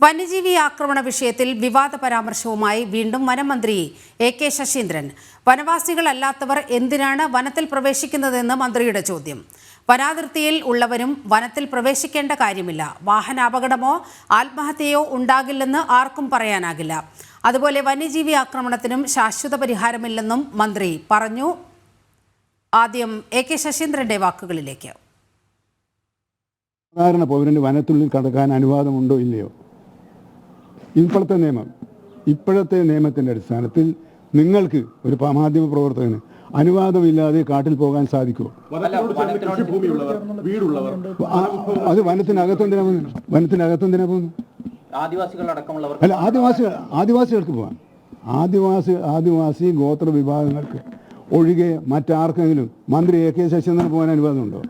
വന്യജീവി ആക്രമണ വിഷയത്തിൽ വിവാദ പരാമർശവുമായി വീണ്ടും വനമന്ത്രി എ കെ ശശീന്ദ്രൻ. വനവാസികളല്ലാത്തവർ എന്തിനാണ് വനത്തിൽ പ്രവേശിക്കുന്നതെന്ന് മന്ത്രിയുടെ ചോദ്യം. വനാതിർത്തിയിൽ ഉള്ളവരും വനത്തിൽ പ്രവേശിക്കേണ്ട കാര്യമില്ല. വാഹനാപകടമോ ആത്മഹത്യയോ ഉണ്ടാകില്ലെന്ന് ആർക്കും പറയാനാകില്ല. അതുപോലെ വന്യജീവി ആക്രമണത്തിനും ശാശ്വത പരിഹാരമില്ലെന്നും മന്ത്രി പറഞ്ഞു. ആദ്യം എ കെ ശശീന്ദ്രന്റെ വാക്കുകളിലേക്ക്. സാധാരണ പൗരന് വനത്തുള്ളിൽ കടക്കാൻ അനുവാദമുണ്ടോ ഇല്ലയോ? ഇപ്പോഴത്തെ നിയമം ഇപ്പോഴത്തെ നിയമത്തിന്റെ അടിസ്ഥാനത്തിൽ നിങ്ങൾക്ക് ഒരു മാധ്യമ പ്രവർത്തകന് അനുവാദമില്ലാതെ കാട്ടിൽ പോകാൻ സാധിക്കുമോ? അത് വനത്തിനകത്തെന്തിനാ പോകുന്നു വനത്തിനകത്തെന്തിനാ പോകുന്നു അല്ല ആദിവാസികൾ ആദിവാസികൾക്ക് പോകാം. ആദിവാസി ആദിവാസി ഗോത്ര വിഭാഗങ്ങൾക്ക് ഒഴികെ മറ്റാർക്കെങ്കിലും മന്ത്രി എ കെ ശശീന്ദ്രൻ പോകാൻ അനുവാദമുണ്ടോ?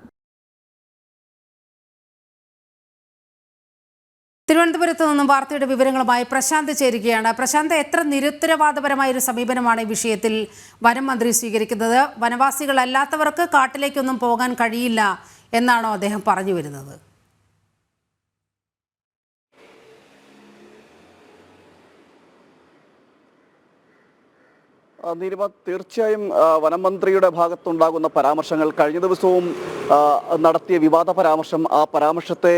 തിരുവനന്തപുരത്ത് നിന്നും വാർത്തയുടെ വിവരങ്ങളുമായി പ്രശാന്ത് ചേരുകയാണ്. പ്രശാന്ത് എത്ര നിരുത്തരവാദപരമായ ഒരു സമീപനമാണ് ഈ വിഷയത്തിൽ വനം മന്ത്രി സ്വീകരിക്കുന്നത്? വനവാസികളല്ലാത്തവർക്ക് കാട്ടിലേക്കൊന്നും പോകാൻ കഴിയില്ല എന്നാണോ അദ്ദേഹം പറഞ്ഞു വരുന്നത്? നീലിമ തീർച്ചയായും വനം മന്ത്രിയുടെ ഭാഗത്തുണ്ടാകുന്ന പരാമർശങ്ങൾ കഴിഞ്ഞ ദിവസവും നടത്തിയ വിവാദ പരാമർശം ആ പരാമർശത്തെ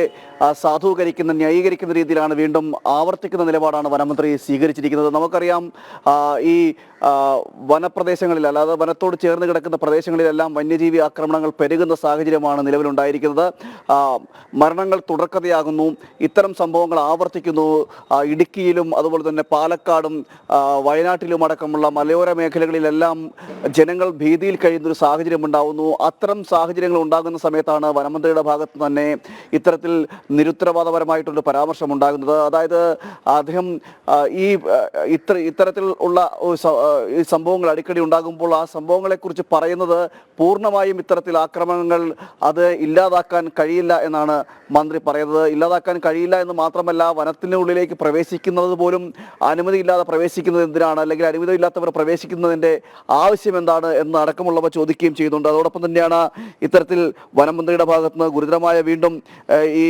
സാധൂകരിക്കുന്ന ന്യായീകരിക്കുന്ന രീതിയിലാണ് വീണ്ടും ആവർത്തിക്കുന്ന നിലപാടാണ് വനമന്ത്രി സ്വീകരിച്ചിരിക്കുന്നത്. നമുക്കറിയാം ഈ വനപ്രദേശങ്ങളിൽ അല്ലാതെ വനത്തോട് ചേർന്ന് കിടക്കുന്ന പ്രദേശങ്ങളിലെല്ലാം വന്യജീവി ആക്രമണങ്ങൾ പെരുകുന്ന സാഹചര്യമാണ് നിലവിലുണ്ടായിരിക്കുന്നത്. മരണങ്ങൾ തുടർക്കഥയാകുന്നു. ഇത്തരം സംഭവങ്ങൾ ആവർത്തിക്കുന്നു. ഇടുക്കിയിലും അതുപോലെ തന്നെ പാലക്കാടും വയനാട്ടിലും അടക്കമുള്ള മലയോര മേഖലകളിലെല്ലാം ജനങ്ങൾ ഭീതിയിൽ കഴിയുന്ന ഒരു സാഹചര്യം ഉണ്ടാവുന്നു അത്തരം സാഹചര്യങ്ങൾ ഉണ്ടാകുന്ന സമയത്താണ് വനമന്ത്രിയുടെ ഭാഗത്ത് തന്നെ ഇത്തരത്തിൽ നിരുത്തരവാദപരമായിട്ടൊരു പരാമർശം ഉണ്ടാകുന്നത് അതായത് അദ്ദേഹം ഈ ഇത്ര ഇത്തരത്തിൽ ഉള്ള സംഭവങ്ങൾ അടിക്കടി ഉണ്ടാകുമ്പോൾ ആ സംഭവങ്ങളെക്കുറിച്ച് പറയുന്നത് പൂർണമായും ഇത്തരത്തിൽ ആക്രമണങ്ങൾ അത് ഇല്ലാതാക്കാൻ കഴിയില്ല എന്നാണ് മന്ത്രി പറയുന്നത്. ഇല്ലാതാക്കാൻ കഴിയില്ല എന്ന് മാത്രമല്ല വനത്തിനുള്ളിലേക്ക് പ്രവേശിക്കുന്നത് പോലും അനുമതിയില്ലാതെ പ്രവേശിക്കുന്നത് എന്തിനാണ്? അല്ലെങ്കിൽ അനുമതിയില്ലാത്തവർ പ്രവേശിക്കുന്നതിന്റെ ആവശ്യം എന്താണ് എന്ന് അടക്കമുള്ളവ ചോദിക്കുകയും ചെയ്യുന്നുണ്ട്. അതോടൊപ്പം തന്നെയാണ് ഇത്തരത്തിൽ വനമന്ത്രിയുടെ ഭാഗത്തു നിന്ന് ഗുരുതരമായ വീണ്ടും ഈ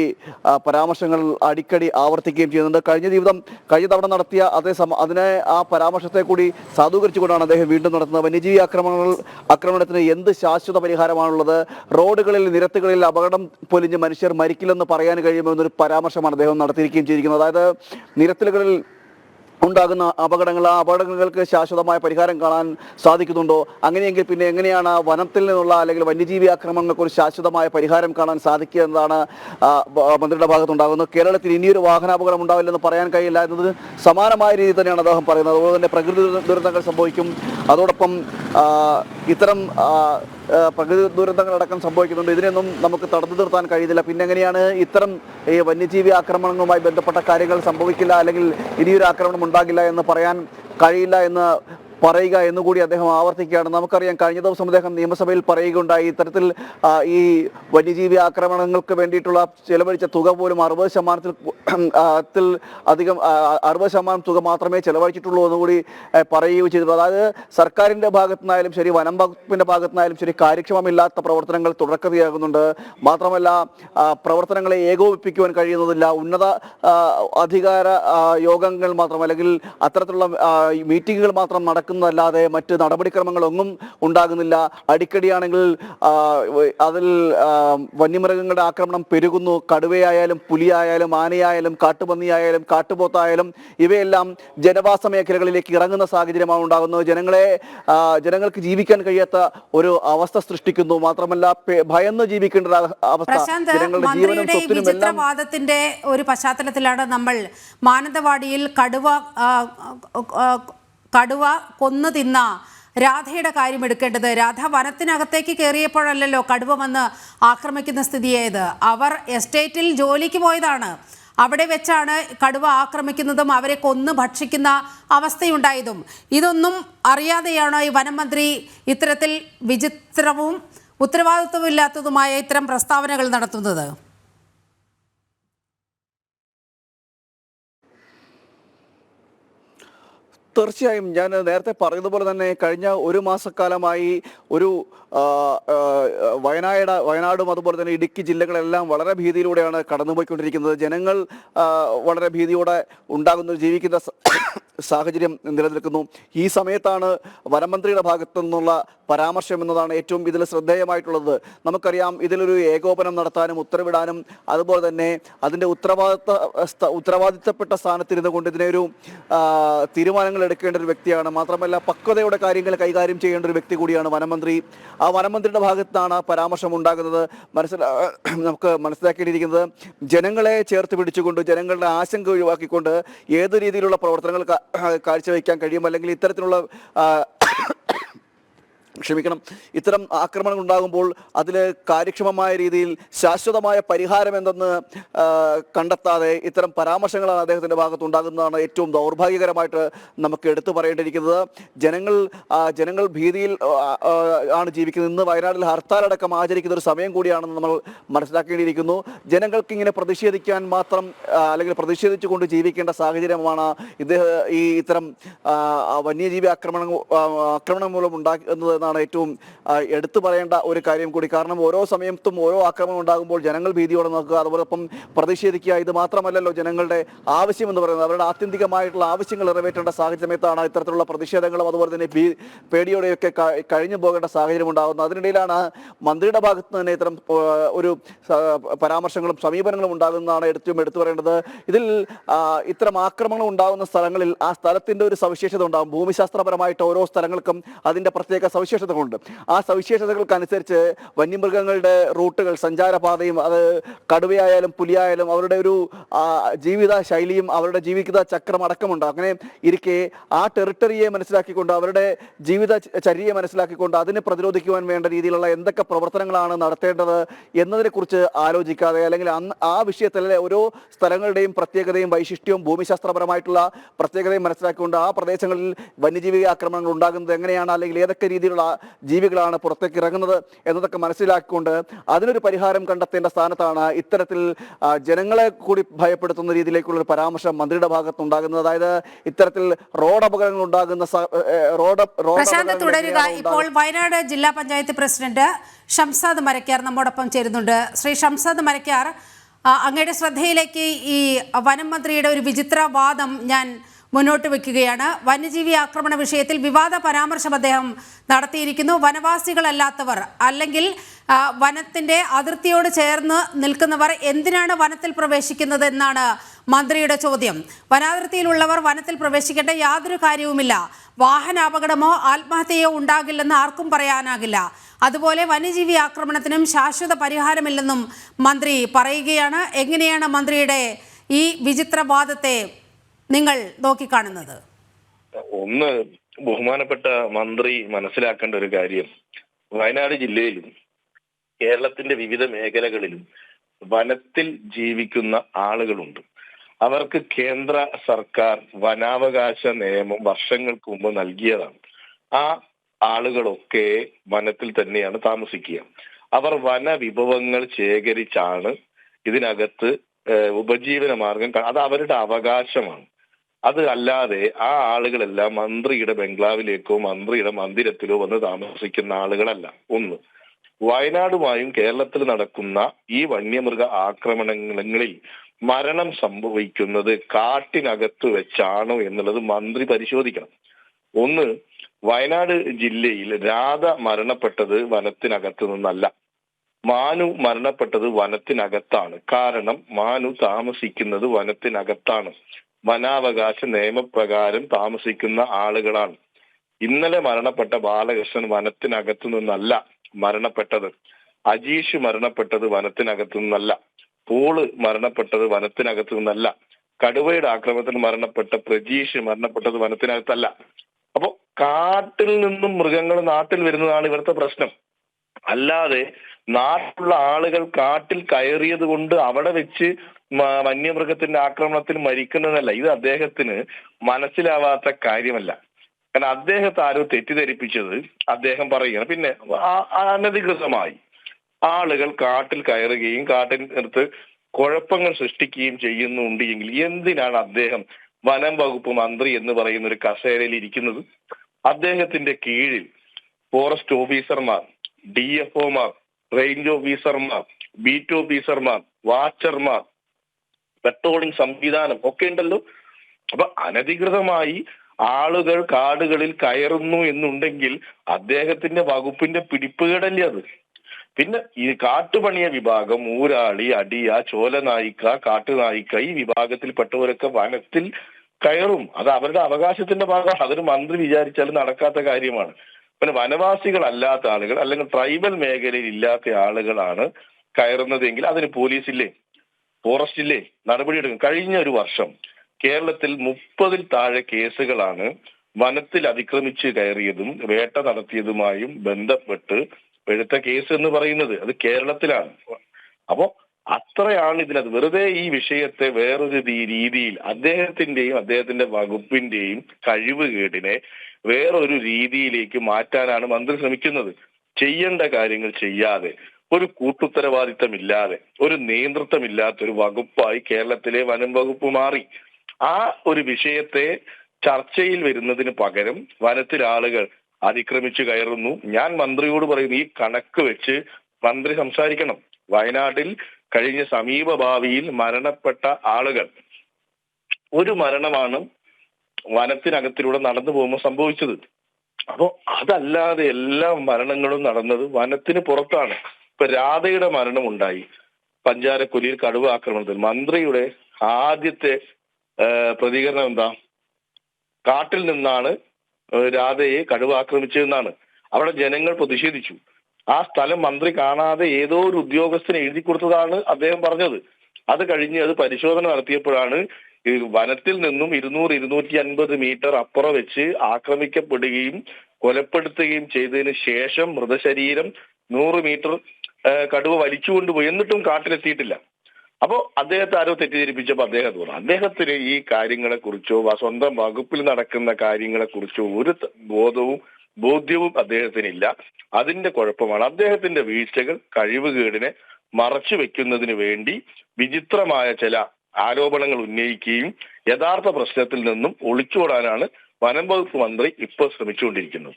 പരാമർശങ്ങൾ അടിക്കടി ആവർത്തിക്കുകയും ചെയ്യുന്നുണ്ട്. കഴിഞ്ഞ ജീവിതം കഴിഞ്ഞ തവണ നടത്തിയ അതേ സമ അതിനെ ആ പരാമർശത്തെ കൂടി സാധൂകരിച്ചുകൊണ്ടാണ് അദ്ദേഹം വീണ്ടും നടത്തുന്നത്. വന്യജീവി ആക്രമണങ്ങൾ ആക്രമണത്തിന് എന്ത് ശാശ്വത പരിഹാരമാണുള്ളത്? റോഡുകളിൽ നിരത്തുകളിൽ അപകടം പൊലിഞ്ഞ് മനുഷ്യർ മരിക്കില്ലെന്ന് പറയാൻ കഴിയുമെന്നൊരു പരാമർശമാണ് അദ്ദേഹം നടത്തിയിരിക്കുകയും ചെയ്തിരിക്കുന്നത്. അതായത് നിരത്തുകളിൽ ഉണ്ടാകുന്ന അപകടങ്ങൾ ആ അപകടങ്ങൾക്ക് ശാശ്വതമായ പരിഹാരം കാണാൻ സാധിക്കുന്നുണ്ടോ? അങ്ങനെയെങ്കിൽ പിന്നെ എങ്ങനെയാണ് വനത്തിൽ നിന്നുള്ള അല്ലെങ്കിൽ വന്യജീവി ആക്രമണങ്ങൾക്ക് ഒരു ശാശ്വതമായ പരിഹാരം കാണാൻ സാധിക്കുക എന്നതാണ് മന്ത്രിയുടെ ഭാഗത്തുണ്ടാകുന്നത്. കേരളത്തിൽ ഇനിയൊരു വാഹനാപകടം ഉണ്ടാവില്ലെന്ന് പറയാൻ കഴിയില്ല എന്നത് സമാനമായ രീതിയിൽ തന്നെയാണ് അദ്ദേഹം പറയുന്നത്. അതുപോലെ തന്നെ പ്രകൃതി ദുരന്തങ്ങൾ സംഭവിക്കും. അതോടൊപ്പം ഇത്തരം പ്രകൃതി ദുരന്തങ്ങളടക്കം സംഭവിക്കുന്നുണ്ട്. ഇതിനൊന്നും നമുക്ക് തടഞ്ഞു നിർത്താൻ കഴിയുന്നില്ല. പിന്നെ എങ്ങനെയാണ് ഇത്തരം ഈ വന്യജീവി ആക്രമണങ്ങളുമായി ബന്ധപ്പെട്ട കാര്യങ്ങൾ സംഭവിക്കില്ല അല്ലെങ്കിൽ ഇനിയൊരു ആക്രമണം ഉണ്ടാകില്ല എന്ന് പറയാൻ കഴിയില്ല എന്ന് പറയുക എന്നുകൂടി അദ്ദേഹം ആവർത്തിക്കുകയാണ്. നമുക്കറിയാം കഴിഞ്ഞ ദിവസം അദ്ദേഹം നിയമസഭയിൽ പറയുകയുണ്ടായി. ഇത്തരത്തിൽ ഈ വന്യജീവി ആക്രമണങ്ങൾക്ക് വേണ്ടിയിട്ടുള്ള ചെലവഴിച്ച തുക പോലും അറുപത് ശതമാനത്തിൽ അധികം അറുപത് ശതമാനം തുക മാത്രമേ ചെലവഴിച്ചിട്ടുള്ളൂ എന്നുകൂടി പറയുകയും ചെയ്തു അതായത് സർക്കാരിന്റെ ഭാഗത്തുനിന്നായാലും ശരി വനം വകുപ്പിന്റെ ഭാഗത്തുനിന്നായാലും ശരി കാര്യക്ഷമമില്ലാത്ത പ്രവർത്തനങ്ങൾ തുടക്കതയാകുന്നുണ്ട് മാത്രമല്ല പ്രവർത്തനങ്ങളെ ഏകോപിപ്പിക്കുവാൻ കഴിയുന്നതില്ല. ഉന്നത അധികാര യോഗങ്ങൾ മാത്രം അല്ലെങ്കിൽ അത്തരത്തിലുള്ള മീറ്റിങ്ങുകൾ മാത്രം നടക്കുന്നതല്ലാതെ മറ്റ് നടപടിക്രമങ്ങളൊന്നും ഉണ്ടാകുന്നില്ല. അടിക്കടിയാണെങ്കിൽ അതിൽ വന്യമൃഗങ്ങളുടെ ആക്രമണം പെരുകുന്നു. കടുവയായാലും പുലിയായാലും ആനയായാലും കാട്ടുപന്നിയായാലും കാട്ടുപോത്തായാലും ഇവയെല്ലാം ജനവാസ മേഖലകളിലേക്ക് ഇറങ്ങുന്ന സാഹചര്യമാണ് ഉണ്ടാകുന്നത്. ജനങ്ങളെ ജനങ്ങൾക്ക് ജീവിക്കാൻ കഴിയാത്ത ഒരു അവസ്ഥ സൃഷ്ടിക്കുന്നു. മാത്രമല്ല ഭയന്ന് ജീവിക്കേണ്ട അവസ്ഥ ജനങ്ങളുടെ ജീവനും സ്വത്തിനും എല്ലാം വിചിത്രവാദത്തിന്റെ ഒരു പശ്ചാത്തലത്തിലാണ് നമ്മൾ മാനന്തവാടിയിൽ കടുവ കടുവ കൊന്നു തിന്ന രാധയുടെ കാര്യം എടുക്കേണ്ടത് രാധ വനത്തിനകത്തേക്ക് കയറിയപ്പോഴല്ലല്ലോ കടുവ വന്ന് ആക്രമിക്കുന്ന സ്ഥിതിയായത് അവർ എസ്റ്റേറ്റിൽ ജോലിക്ക് പോയതാണ്. അവിടെ വെച്ചാണ് കടുവ ആക്രമിക്കുന്നതും അവരെ കൊന്ന് ഭക്ഷിക്കുന്ന അവസ്ഥയുണ്ടായതും. ഇതൊന്നും അറിയാതെയാണോ ഈ വനം മന്ത്രി ഇത്തരത്തിൽ വിചിത്രവും ഉത്തരവാദിത്വമില്ലാത്തതുമായ ഇത്തരം പ്രസ്താവനകൾ നടത്തുന്നത്. തീർച്ചയായും ഞാൻ നേരത്തെ പറഞ്ഞതുപോലെ തന്നെ കഴിഞ്ഞ ഒരു മാസക്കാലമായി ഒരു വയനാട് വയനാടും അതുപോലെ തന്നെ ഇടുക്കി ജില്ലകളെല്ലാം വളരെ ഭീതിയിലൂടെയാണ് കടന്നുപോയിക്കൊണ്ടിരിക്കുന്നത്. ജനങ്ങൾ വളരെ ഭീതിയോടെ ഉണ്ടാകുന്ന ജീവിക്കുന്ന സാഹചര്യം നിലനിൽക്കുന്നു. ഈ സമയത്താണ് വനമന്ത്രിയുടെ ഭാഗത്തു നിന്നുള്ള പരാമർശം എന്നതാണ് ഏറ്റവും ഇതിൽ ശ്രദ്ധേയമായിട്ടുള്ളത്. നമുക്കറിയാം ഇതിലൊരു ഏകോപനം നടത്താനും ഉത്തരവിടാനും അതുപോലെ തന്നെ അതിന്റെ ഉത്തരവാദിത്ത ഉത്തരവാദിത്തപ്പെട്ട സ്ഥാനത്തിരുന്നു കൊണ്ട് ഇതിനെ ഒരു തീരുമാനങ്ങൾ എടുക്കേണ്ട ഒരു വ്യക്തിയാണ്. മാത്രമല്ല പക്വതയുടെ കാര്യങ്ങൾ കൈകാര്യം ചെയ്യേണ്ട ഒരു വ്യക്തി കൂടിയാണ് വനമന്ത്രി. ആ വനമന്ത്രിയുടെ ഭാഗത്താണ് പരാമർശം ഉണ്ടാകുന്നത്. മനസ്സിലാ നമുക്ക് മനസ്സിലാക്കേണ്ടിയിരിക്കുന്നത് ജനങ്ങളെ ചേർത്ത് പിടിച്ചുകൊണ്ട് ജനങ്ങളുടെ ആശങ്ക ഒഴിവാക്കിക്കൊണ്ട് ഏത് രീതിയിലുള്ള പ്രവർത്തനങ്ങൾ കാഴ്ചവെക്കാൻ കഴിയും? അല്ലെങ്കിൽ ഇത്തരത്തിലുള്ള ക്ഷമിക്കണം. ഇത്തരം ആക്രമണങ്ങൾ ഉണ്ടാകുമ്പോൾ അതിൽ കാര്യക്ഷമമായ രീതിയിൽ ശാശ്വതമായ പരിഹാരം എന്തെന്ന് കണ്ടെത്താതെ ഇത്തരം പരാമർശങ്ങളാണ് അദ്ദേഹത്തിന്റെ ഭാഗത്തുണ്ടാകുന്നതാണ് ഏറ്റവും ദൗർഭാഗ്യകരമായിട്ട് നമുക്ക് എടുത്തു പറയേണ്ടിയിരിക്കുന്നത്. ജനങ്ങൾ ജനങ്ങൾ ഭീതിയിൽ ആണ് ജീവിക്കുന്നത്. ഇന്ന് വയനാട്ടിൽ ഹർത്താലടക്കം ആചരിക്കുന്ന ഒരു സമയം കൂടിയാണെന്ന് നമ്മൾ മനസ്സിലാക്കേണ്ടിയിരിക്കുന്നു. ജനങ്ങൾക്ക് ഇങ്ങനെ പ്രതിഷേധിക്കാൻ മാത്രം അല്ലെങ്കിൽ പ്രതിഷേധിച്ചുകൊണ്ട് ജീവിക്കേണ്ട സാഹചര്യമാണ് ഇദ്ദേഹം ഈ ഇത്തരം വന്യജീവി ആക്രമണം ആക്രമണം മൂലം ഉണ്ടാകുന്നത് എന്നാണ് ഏറ്റവും എടുത്തു പറയേണ്ട ഒരു കാര്യം കൂടി. കാരണം ഓരോ സമയത്തും ഓരോ ആക്രമണം ഉണ്ടാകുമ്പോൾ ജനങ്ങൾ ഭീതിയോടെ നോക്കുക അതോടൊപ്പം പ്രതിഷേധിക്കുക. ഇത് മാത്രമല്ലല്ലോ ജനങ്ങളുടെ ആവശ്യം എന്ന് പറയുന്നത്. അവരുടെ ആത്യന്തികമായിട്ടുള്ള ആവശ്യങ്ങൾ നിറവേറ്റേണ്ട സാഹചര്യ സമയത്താണ് ഇത്തരത്തിലുള്ള പ്രതിഷേധങ്ങളും അതുപോലെ തന്നെ പേടിയോടെയൊക്കെ കഴിഞ്ഞു പോകേണ്ട സാഹചര്യം ഉണ്ടാകുന്നത്. അതിനിടയിലാണ് മന്ത്രിയുടെ ഭാഗത്ത് തന്നെ ഇത്തരം ഒരു പരാമർശങ്ങളും സമീപനങ്ങളും ഉണ്ടാകുന്നതാണ് ഏറ്റവും എടുത്തു പറയേണ്ടത്. ഇതിൽ ഇത്തരം ആക്രമണം ഉണ്ടാകുന്ന സ്ഥലങ്ങളിൽ ആ സ്ഥലത്തിന്റെ ഒരു സവിശേഷത ഉണ്ടാകും. ഭൂമിശാസ്ത്രപരമായിട്ട് ഓരോ സ്ഥലങ്ങൾക്കും അതിന്റെ പ്രത്യേക സവിശേഷതകളുണ്ട്. ആ സവിശേഷതകൾക്കനുസരിച്ച് വന്യമൃഗങ്ങളുടെ റൂട്ടുകൾ സഞ്ചാരപാതയും അത് കടുവയായാലും പുലിയായാലും അവരുടെ ഒരു ജീവിത ശൈലിയും അവരുടെ ജീവിത ചക്രം അടക്കമുണ്ട്. അങ്ങനെ ഇരിക്കെ ആ ടെറിട്ടറിയെ മനസ്സിലാക്കിക്കൊണ്ട് അവരുടെ ജീവിത ചര്യയെ മനസ്സിലാക്കിക്കൊണ്ട് അതിനെ പ്രതിരോധിക്കുവാൻ വേണ്ട രീതിയിലുള്ള എന്തൊക്കെ പ്രവർത്തനങ്ങളാണ് നടത്തേണ്ടത് എന്നതിനെക്കുറിച്ച് ആലോചിക്കാതെ അല്ലെങ്കിൽ ആ വിഷയത്തിലെ ഓരോ സ്ഥലങ്ങളുടെയും പ്രത്യേകതയും വൈശിഷ്ട്യവും ഭൂമിശാസ്ത്രപരമായിട്ടുള്ള പ്രത്യേകതയും മനസ്സിലാക്കിക്കൊണ്ട് ആ പ്രദേശങ്ങളിൽ വന്യജീവി ആക്രമണങ്ങൾ ഉണ്ടാകുന്നത് എങ്ങനെയാണ് അല്ലെങ്കിൽ ഏതൊക്കെ രീതിയിലുള്ള ജീവികളാണ് പുറത്തേക്ക് ഇറങ്ങുന്നത് എന്നതൊക്കെ മനസ്സിലാക്കിക്കൊണ്ട് അതിനൊരു പരിഹാരം കണ്ടെത്തേണ്ട സ്ഥാനത്താണ് ഇത്തരത്തിൽ ജനങ്ങളെ കൂടി ഭയപ്പെടുത്തുന്ന രീതിയിലേക്കുള്ള ഒരു പരാമർശം മന്ത്രിയുടെ ഭാഗത്ത് ഉണ്ടാകുന്നത്. അതായത് ഇത്തരത്തിൽ റോഡ് അപകടങ്ങൾ ഉണ്ടാകുന്ന റോഡ് റോഡ് പ്രശാന്ത് തുടരുക. ഇപ്പോൾ വയനാട് ജില്ലാ പഞ്ചായത്ത് പ്രസിഡന്റ് ഷംസാദ് മരക്കാർ നമ്മോടൊപ്പം ചേരുന്നുണ്ട്. ശ്രീ ഷംസാദ് മരക്കാർ അങ്ങയുടെ ശ്രദ്ധയിലേക്ക് ഈ വനം മന്ത്രിയുടെ ഒരു വിചിത്ര വാദം ഞാൻ മുന്നോട്ട് വെക്കുകയാണ്. വന്യജീവി ആക്രമണ വിഷയത്തിൽ വിവാദ പരാമർശം അദ്ദേഹം നടത്തിയിരിക്കുന്നു. വനവാസികളല്ലാത്തവർ അല്ലെങ്കിൽ വനത്തിന്റെ അതിർത്തിയോട് ചേർന്ന് നിൽക്കുന്നവർ എന്തിനാണ് വനത്തിൽ പ്രവേശിക്കുന്നത് എന്നാണ് മന്ത്രിയുടെ ചോദ്യം. വനാതിർത്തിയിലുള്ളവർ വനത്തിൽ പ്രവേശിക്കേണ്ട യാതൊരു കാര്യവുമില്ല. വാഹനാപകടമോ ആത്മഹത്യയോ ഉണ്ടാകില്ലെന്ന് ആർക്കും പറയാനാകില്ല. അതുപോലെ വന്യജീവി ആക്രമണത്തിനും ശാശ്വത പരിഹാരമില്ലെന്നും മന്ത്രി പറയുകയാണ്. എങ്ങനെയാണ് മന്ത്രിയുടെ ഈ വിചിത്രവാദത്തെ നിങ്ങൾ നോക്കിക്കാണുന്നത്? ഒന്ന് ബഹുമാനപ്പെട്ട മന്ത്രി മനസ്സിലാക്കേണ്ട ഒരു കാര്യം. വയനാട് ജില്ലയിലും കേരളത്തിന്റെ വിവിധ മേഖലകളിലും വനത്തിൽ ജീവിക്കുന്ന ആളുകളുണ്ട്. അവർക്ക് കേന്ദ്ര സർക്കാർ വനാവകാശ നിയമം വർഷങ്ങൾക്ക് മുമ്പ് നൽകിയതാണ്. ആ ആളുകളൊക്കെ വനത്തിൽ തന്നെയാണ് താമസിക്കുക. അവർ വന വിഭവങ്ങൾ ശേഖരിച്ചാണ് ഇതിനകത്ത് ഉപജീവന മാർഗം അത് അവരുടെ അവകാശമാണ്. അത് അല്ലാതെ ആ ആളുകളെല്ലാം മന്ത്രിയുടെ ബംഗ്ലാവിലേക്കോ മന്ത്രിയുടെ മന്ദിരത്തിലോ വന്ന് താമസിക്കുന്ന ആളുകളല്ല. ഒന്ന് വയനാടുമായും കേരളത്തിൽ നടക്കുന്ന ഈ വന്യമൃഗ ആക്രമണങ്ങളിൽ മരണം സംഭവിക്കുന്നത് കാട്ടിനകത്ത് വെച്ചാണോ എന്നുള്ളത് മന്ത്രി പരിശോധിക്കണം. ഒന്ന് വയനാട് ജില്ലയിൽ രാധ മരണപ്പെട്ടത് വനത്തിനകത്ത് നിന്നല്ല. മാനു മരണപ്പെട്ടത് വനത്തിനകത്താണ്. കാരണം മാനു താമസിക്കുന്നത് വനത്തിനകത്താണ്. വനാവകാശ നിയമപ്രകാരം താമസിക്കുന്ന ആളുകളാണ്. ഇന്നലെ മരണപ്പെട്ട ബാലകൃഷ്ണൻ വനത്തിനകത്തു നിന്നല്ല മരണപ്പെട്ടത്. അജീഷ് മരണപ്പെട്ടത് വനത്തിനകത്തു നിന്നല്ല. പോൾ മരണപ്പെട്ടത് വനത്തിനകത്തു നിന്നല്ല. കടുവയുടെ ആക്രമണത്തിൽ മരണപ്പെട്ട പ്രജീഷ് മരണപ്പെട്ടത് വനത്തിനകത്തല്ല. അപ്പോ കാട്ടിൽ നിന്നും മൃഗങ്ങൾ നാട്ടിൽ വരുന്നതാണ് ഇവിടുത്തെ പ്രശ്നം. അല്ലാതെ നാട്ടിലുള്ള ആളുകൾ കാട്ടിൽ കയറിയത് കൊണ്ട് അവിടെ വെച്ച് വന്യമൃഗത്തിന്റെ ആക്രമണത്തിൽ മരിക്കുന്നതല്ല. ഇത് അദ്ദേഹത്തിന് മനസ്സിലാവാത്ത കാര്യമല്ല. കാരണം അദ്ദേഹത്തെ ആരോ തെറ്റിദ്ധരിപ്പിച്ചത് അദ്ദേഹം പറയുകയാണ്. പിന്നെ അനധികൃതമായി ആളുകൾ കാട്ടിൽ കയറുകയും കാട്ടിനടുത്ത് കുഴപ്പങ്ങൾ സൃഷ്ടിക്കുകയും ചെയ്യുന്നുണ്ട് എങ്കിൽ എന്തിനാണ് അദ്ദേഹം വനം വകുപ്പ് മന്ത്രി എന്ന് പറയുന്ന ഒരു കസേരയിൽ ഇരിക്കുന്നത്? അദ്ദേഹത്തിന്റെ കീഴിൽ ഫോറസ്റ്റ് ഓഫീസർമാർ ഡി എഫ് ഒമാർ റേഞ്ച് ഓഫീസർമാർ ബീറ്റ് ഓഫീസർമാർ വാച്ചർമാർ പെട്രോളിംഗ് സംവിധാനം ഒക്കെ ഉണ്ടല്ലോ. അപ്പൊ അനധികൃതമായി ആളുകൾ കാടുകളിൽ കയറുന്നു എന്നുണ്ടെങ്കിൽ അദ്ദേഹത്തിന്റെ വകുപ്പിന്റെ പിടിപ്പുകേടല്ലേ അത്? പിന്നെ ഈ കാട്ടുപണിയ വിഭാഗം ഊരാളി അടിയ ചോലനായിക്ക കാട്ടുനായിക്ക ഈ വിഭാഗത്തിൽപ്പെട്ടവരൊക്കെ വനത്തിൽ കയറും. അത് അവരുടെ അവകാശത്തിന്റെ ഭാഗമാണ്. അതൊരു മന്ത്രി വിചാരിച്ചാലും നടക്കാത്ത കാര്യമാണ്. പിന്നെ വനവാസികളല്ലാത്ത ആളുകൾ അല്ലെങ്കിൽ ട്രൈബൽ മേഖലയിൽ ഇല്ലാത്ത ആളുകളാണ് കയറുന്നതെങ്കിൽ അതിന് പോലീസില്ലേ? ഫോറസ്റ്റ് ഇല്ലേ? നടപടിയെടുക്കും കഴിഞ്ഞ ഒരു വർഷം കേരളത്തിൽ മുപ്പതിൽ താഴെ കേസുകളാണ് വനത്തിൽ അതിക്രമിച്ച് കയറിയതും വേട്ട നടത്തിയതുമായും ബന്ധപ്പെട്ട് എടുത്ത കേസ് എന്ന് പറയുന്നത്. അത് കേരളത്തിലാണ്. അപ്പോ അത്രയാണ് ഇതിനകത്ത്. വെറുതെ ഈ വിഷയത്തെ വേറൊരു രീതിയിൽ അദ്ദേഹത്തിന്റെയും അദ്ദേഹത്തിന്റെ വകുപ്പിന്റെയും കഴിവുകേടിനെ വേറൊരു രീതിയിലേക്ക് മാറ്റാനാണ് മന്ത്രി ശ്രമിക്കുന്നത്. ചെയ്യേണ്ട കാര്യങ്ങൾ ചെയ്യാതെ ഒരു കൂട്ടുത്തരവാദിത്തമില്ലാതെ ഒരു നേതൃത്വമില്ലാത്ത ഒരു വകുപ്പായി കേരളത്തിലെ വനം വകുപ്പ് മാറി. ആ ഒരു വിഷയത്തെ ചർച്ചയിൽ വരുന്നതിന് പകരം വനത്തിൽ ആളുകൾ അതിക്രമിച്ചു കയറുന്നു. ഞാൻ മന്ത്രിയോട് പറയുന്നു ഈ കണക്ക് വെച്ച് മന്ത്രി സംസാരിക്കണം. വയനാട്ടിൽ കഴിഞ്ഞ സമീപ ഭാവിയിൽ മരണപ്പെട്ട ആളുകൾ ഒരു മരണമാണ് വനത്തിനകത്തിലൂടെ നടന്നു പോകുമ്പോൾ സംഭവിച്ചത്. അപ്പോ അതല്ലാതെ എല്ലാ മരണങ്ങളും നടന്നത് വനത്തിന് പുറത്താണ്. ഇപ്പൊ രാധയുടെ മരണം ഉണ്ടായി. പഞ്ചാരക്കൊലിയിൽ കടുവ ആക്രമണത്തിൽ. മന്ത്രിയുടെ ആദ്യത്തെ പ്രതികരണം എന്താ? കാട്ടിൽ നിന്നാണ് രാധയെ കടുവ ആക്രമിച്ചതെന്നാണ്. അവിടെ ജനങ്ങൾ പ്രതിഷേധിച്ചു. ആ സ്ഥലം മന്ത്രി കാണാതെ ഏതോ ഒരു ഉദ്യോഗസ്ഥന് എഴുതി കൊടുത്തതാണ് അദ്ദേഹം പറഞ്ഞത്. അത് കഴിഞ്ഞ് അത് പരിശോധന നടത്തിയപ്പോഴാണ് വനത്തിൽ നിന്നും ഇരുന്നൂറ് ഇരുന്നൂറ്റി അൻപത് മീറ്റർ അപ്പുറം വെച്ച് ആക്രമിക്കപ്പെടുകയും കൊലപ്പെടുത്തുകയും ചെയ്തതിന് ശേഷം മൃതശരീരം നൂറ് മീറ്റർ കടുവ വലിച്ചുകൊണ്ടുപോയി. എന്നിട്ടും കാട്ടിലെത്തിയിട്ടില്ല. അപ്പോ അദ്ദേഹത്തെ ആരോ തെറ്റിദ്ധരിപ്പിച്ചപ്പോൾ അദ്ദേഹം തോന്നുന്നു അദ്ദേഹത്തിന് ഈ കാര്യങ്ങളെ കുറിച്ചോ സ്വന്തം വകുപ്പിൽ നടക്കുന്ന കാര്യങ്ങളെ കുറിച്ചോ ഒരു ബോധവും ബോധ്യവും അദ്ദേഹത്തിനില്ല. അതിന്റെ കുഴപ്പമാണ് അദ്ദേഹത്തിന്റെ വീഴ്ചകൾ കഴിവുകേടിനെ മറച്ചു വെക്കുന്നതിന് വേണ്ടി വിചിത്രമായ ചില ആരോപണങ്ങൾ ഉന്നയിക്കുകയും യഥാർത്ഥ പ്രശ്നത്തിൽ നിന്നും ഒളിച്ചോടാനാണ് വനം വകുപ്പ് മന്ത്രി ഇപ്പോൾ ശ്രമിച്ചുകൊണ്ടിരിക്കുന്നത്.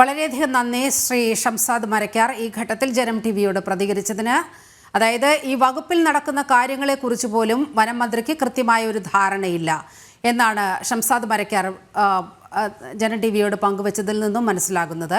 വളരെയധികം നന്ദി ശ്രീ ഷംസാദ് മരക്കാർ ഈ ഘട്ടത്തിൽ ജനം ടി വിയോട് പ്രതികരിച്ചതിന്. അതായത് ഈ വകുപ്പിൽ നടക്കുന്ന കാര്യങ്ങളെക്കുറിച്ച് പോലും വനം മന്ത്രിക്ക് കൃത്യമായ ഒരു ധാരണയില്ല എന്നാണ് ഷംസാദ് മരക്കാർ ജനം ടി വിയോട് പങ്കുവച്ചതിൽ നിന്നും മനസ്സിലാകുന്നത്.